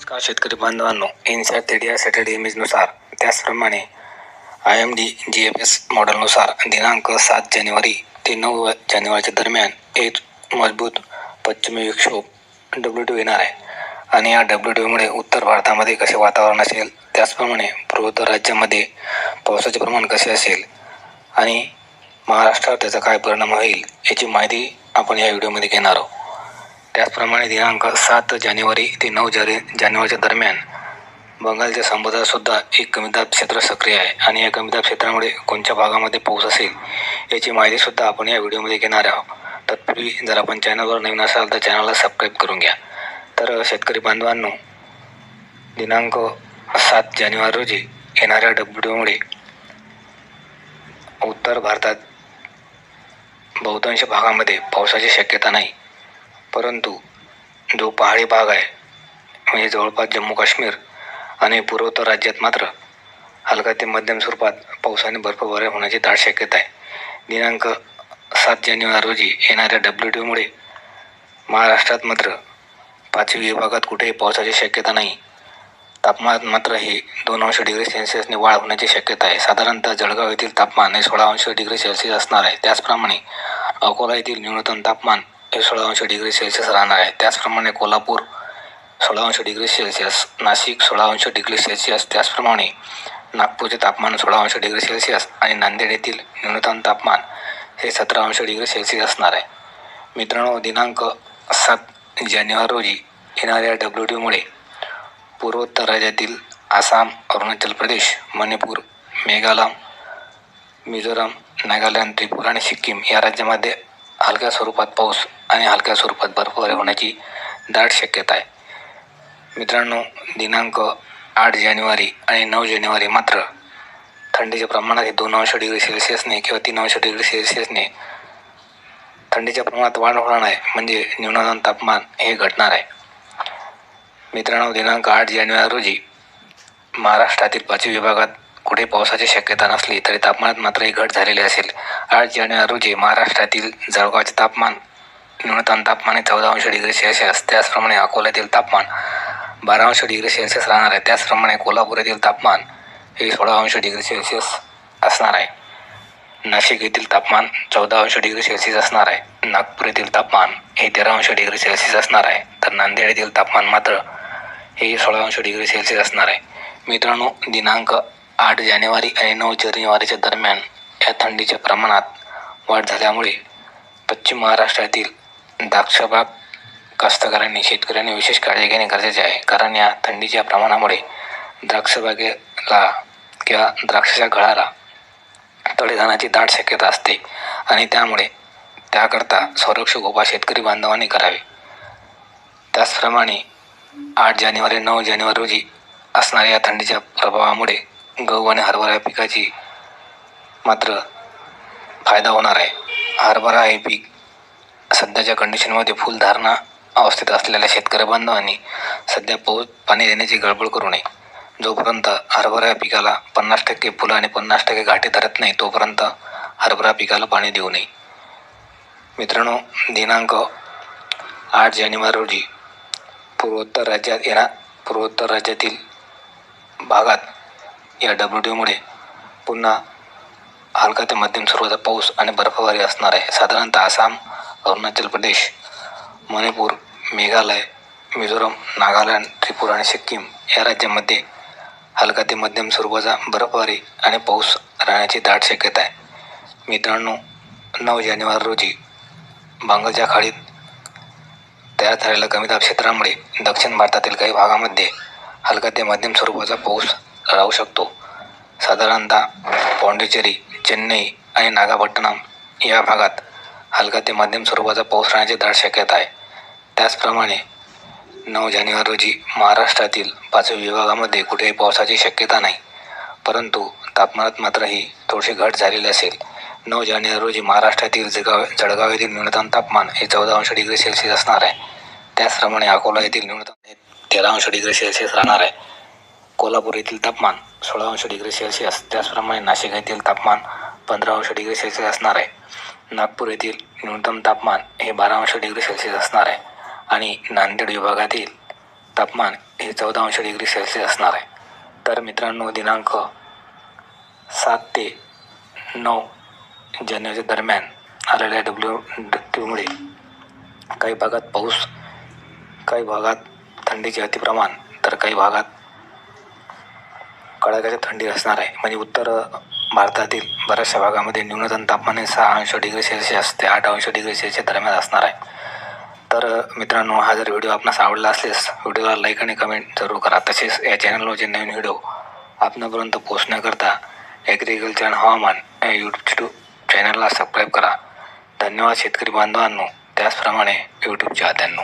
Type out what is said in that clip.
नमस्कार शेतकरी बांधवांनो इन्सॅट थेडी सॅटर्डे इमेजनुसार त्याचप्रमाणे I M D G F S मॉडेलनुसार दिनांक सात जानेवारी ते नऊ जानेवारीच्या दरम्यान एक मजबूत पश्चिमी विक्षोभ डब्ल्यू टू येणार आहे. आणि या डब्ल्यू टूमुळे उत्तर भारतामध्ये कसे वातावरण असेल त्याचप्रमाणे पूर्वोत्तर राज्यामध्ये पावसाचे प्रमाण कसे असेल आणि महाराष्ट्रावर त्याचा काय परिणाम होईल याची माहिती आपण या व्हिडिओमध्ये घेणार आहोत. त्याचप्रमाणे दिनांक सात जानेवारी ते नऊ जाने जानेवारीच्या दरम्यान बंगालच्या समुद्रात सुद्धा एक कमीदाब क्षेत्र सक्रिय आहे. आणि या कमीदाब क्षेत्रामुळे कोणत्या भागामध्ये पाऊस असेल याची माहितीसुद्धा आपण या व्हिडिओमध्ये घेणार आहोत. तत्पूर्वी जर आपण चॅनलवर नवीन असाल तर चॅनलला सबस्क्राईब करून घ्या. तर शेतकरी बांधवांनो दिनांक सात जानेवारी रोजी येणाऱ्या डब्ल्यूमुळे उत्तर भारतात बहुतांश भागामध्ये पावसाची शक्यता नाही. परंतु जो पहाडी भाग आहे म्हणजे जवळपास जम्मू काश्मीर आणि पूर्वोत्तर राज्यात मात्र हलका ते मध्यम स्वरूपात पाऊस आणि बर्फवृष्टी होण्याची दाट शक्यता आहे. दिनांक सात जानेवारी रोजी येणाऱ्या डब्ल्यू टीमुळे महाराष्ट्रात मात्र पाचवी विभागात कुठेही पावसाची शक्यता नाही. तापमानात मात्र हे दोन अंश डिग्री सेल्सिअसने वाढ होण्याची शक्यता आहे. साधारणतः जळगाव येथील तापमान हे सोळा अंश डिग्री सेल्सिअस असणार आहे. त्याचप्रमाणे अकोला येथील न्यूनतम तापमान हे सोळा अंश डिग्री सेल्सिअस राहणार आहे. त्याचप्रमाणे कोल्हापूर सोळा अंश डिग्री सेल्सिअस नाशिक सोळा अंश डिग्री सेल्सिअस त्याचप्रमाणे नागपूरचे तापमान सोळा अंश डिग्री सेल्सिअस आणि नांदेड येथील न्यूनतम तापमान हे सतरा अंश डिग्री सेल्सिअस असणार आहे. मित्रांनो दिनांक सात जानेवारी रोजी येणाऱ्या डब्ल्यू टीमुळे पूर्वोत्तर राज्यातील आसाम अरुणाचल प्रदेश मणिपूर मेघालय मिझोराम नागालँड त्रिपुरा आणि सिक्कीम या राज्यामध्ये हलक्या स्वरूपात पाऊस आणि हलक्या स्वरूपात बर्फवृष्टी होण्याची दाट शक्यता आहे. मित्रांनो दिनांक आठ जानेवारी आणि नऊ जानेवारी मात्र थंडीच्या प्रमाणात हे दोन अंश डिग्री सेल्सिअसने किंवा तीन अंश डिग्री सेल्सिअसने थंडीच्या प्रमाणात वाढ होणार आहे. म्हणजे न्यूनतम तापमान हे घटणार आहे. मित्रांनो दिनांक आठ जानेवारी रोजी महाराष्ट्रातील पाचवी विभागात कुठे पावसाची शक्यता नसली तरी तापमानात मात्र ही घट झालेली असेल. आठ जानेवारी रोजी महाराष्ट्रातील जळगावचे तापमान न्यूनतम तापमान हे चौदा अंश डिग्री सेल्सिअस त्याचप्रमाणे अकोल्यातील तापमान बारा अंश डिग्री सेल्सिअस राहणार आहे. त्याचप्रमाणे कोल्हापूर येथील तापमान हे सोळा अंश डिग्री सेल्सिअस असणार आहे. नाशिक येथील तापमान चौदा अंश डिग्री सेल्सिअस असणार आहे. नागपूर येथील तापमान हे तेरा अंश डिग्री सेल्सिअस असणार आहे. तर नांदेड येथील तापमान मात्र हे सोळा अंश डिग्री सेल्सिअस असणार आहे. मित्रांनो दिनांक आठ जानेवारी आणि नऊ जानेवारीच्या दरम्यान या थंडीच्या प्रमाणात वाढ झाल्यामुळे पश्चिम महाराष्ट्रातील द्राक्षबाग कास्तकारांनी शेतकऱ्यांनी विशेष काळजी घेणे गरजेचे आहे. कारण या थंडीच्या प्रमाणामुळे द्राक्षबागेला किंवा द्राक्षाच्या गळाला तडे जाण्याची दाट शक्यता असते आणि त्यामुळे त्याकरता संरक्षक उपाय शेतकरी बांधवांनी करावे. त्याचप्रमाणे आठ जानेवारी नऊ जानेवारी रोजी असणाऱ्या या थंडीच्या प्रभावामुळे गहू आणि हरभरा या पिकाची मात्र फायदा होणार आहे. हरभरा हे पीक सध्याच्या कंडिशनमध्ये फुलधारणा अवस्थेत असलेल्या शेतकरी बांधवांनी सध्या पाऊस पाणी देण्याची गडबड करू नये. जोपर्यंत हरभरा या पिकाला पन्नास टक्के फुलं आणि पन्नास टक्के घाटे धरत नाही तोपर्यंत हरभरा पिकाला पाणी देऊ नये. मित्रांनो दिनांक आठ जानेवारी रोजी पूर्वोत्तर राज्यात येणार पूर्वोत्तर राज्यातील भागात या डब्ल्यू डीमुळे पुन्हा हलका ते मध्यम स्वरूपाचा पाऊस आणि बर्फबारी असणार आहे. साधारणतः आसाम अरुणाचल प्रदेश मणिपूर मेघालय मिझोरम नागालँड त्रिपुरा आणि सिक्कीम या राज्यामध्ये हलका ते मध्यम स्वरूपाचा बर्फबारी आणि पाऊस राहण्याची दाट शक्यता आहे. मित्रांनो नऊ जानेवारी रोजी बांगलच्या खाडीत तयार झालेल्या कमीदाब क्षेत्रामुळे दक्षिण भारतातील काही भागामध्ये हलका ते मध्यम स्वरूपाचा पाऊस राहू शकतो. साधारणतः पॉंडिचेरी चेन्नई आणि नागापट्टणम या भागात हलका ते मध्यम स्वरूपाचा पाऊस राहण्याची दाट शक्यता आहे. त्याचप्रमाणे नऊ जानेवारी रोजी महाराष्ट्रातील पाच विभागामध्ये कुठेही पावसाची शक्यता नाही परंतु तापमानात मात्र ही थोडीशी घट झालेली असेल. नऊ जानेवारी रोजी महाराष्ट्रातील जगाव जळगाव येथील न्यूनतम तापमान हे चौदा अंश डिग्री सेल्सिअस असणार आहे. त्याचप्रमाणे अकोला येथील न्यूनतम हे तेरा अंश डिग्री सेल्सिअस राहणार आहे. कोल्हापूर येथील तापमान सोळा अंश डिग्री सेल्सिअस त्याचप्रमाणे नाशिक येथील तापमान पंधरा अंश डिग्री सेल्सिअस असणार आहे. नागपूर येथील न्यूनतम तापमान हे बारा अंश डिग्री सेल्सिअस असणार आहे आणि नांदेड विभागातील तापमान हे चौदा अंश डिग्री सेल्सिअस असणार आहे. तर मित्रांनो दिनांक सात ते नऊ जानेवारी दरम्यान आलेल्या डब्ल्यू डब्ल्यूमुळे काही भागात पाऊस काही भागात थंडीचे अतिप्रमाण तर काही भागात कडाक्याची थंडी असणार आहे. म्हणजे उत्तर भारतातील बऱ्याचशा भागामध्ये न्यूनतम तापमान हे सहा अंश डिग्री सेल्सिअस ते आठ अंश डिग्री सेल्सिअस दरम्यान असणार आहे. तर मित्रांनो हा जर व्हिडिओ आपणास आवडला असल्यास व्हिडिओला लाईक आणि कमेंट जरूर करा. तसेच या चॅनलवर जे नवीन व्हिडिओ आपणापर्यंत पोहोचण्याकरता ॲग्रिकल्चर आणि हवामान या यूट्यूब चॅनलला सबस्क्राईब करा. धन्यवाद शेतकरी बांधवांनो. त्याचप्रमाणे यूट्यूबच्या चाहत्यांनो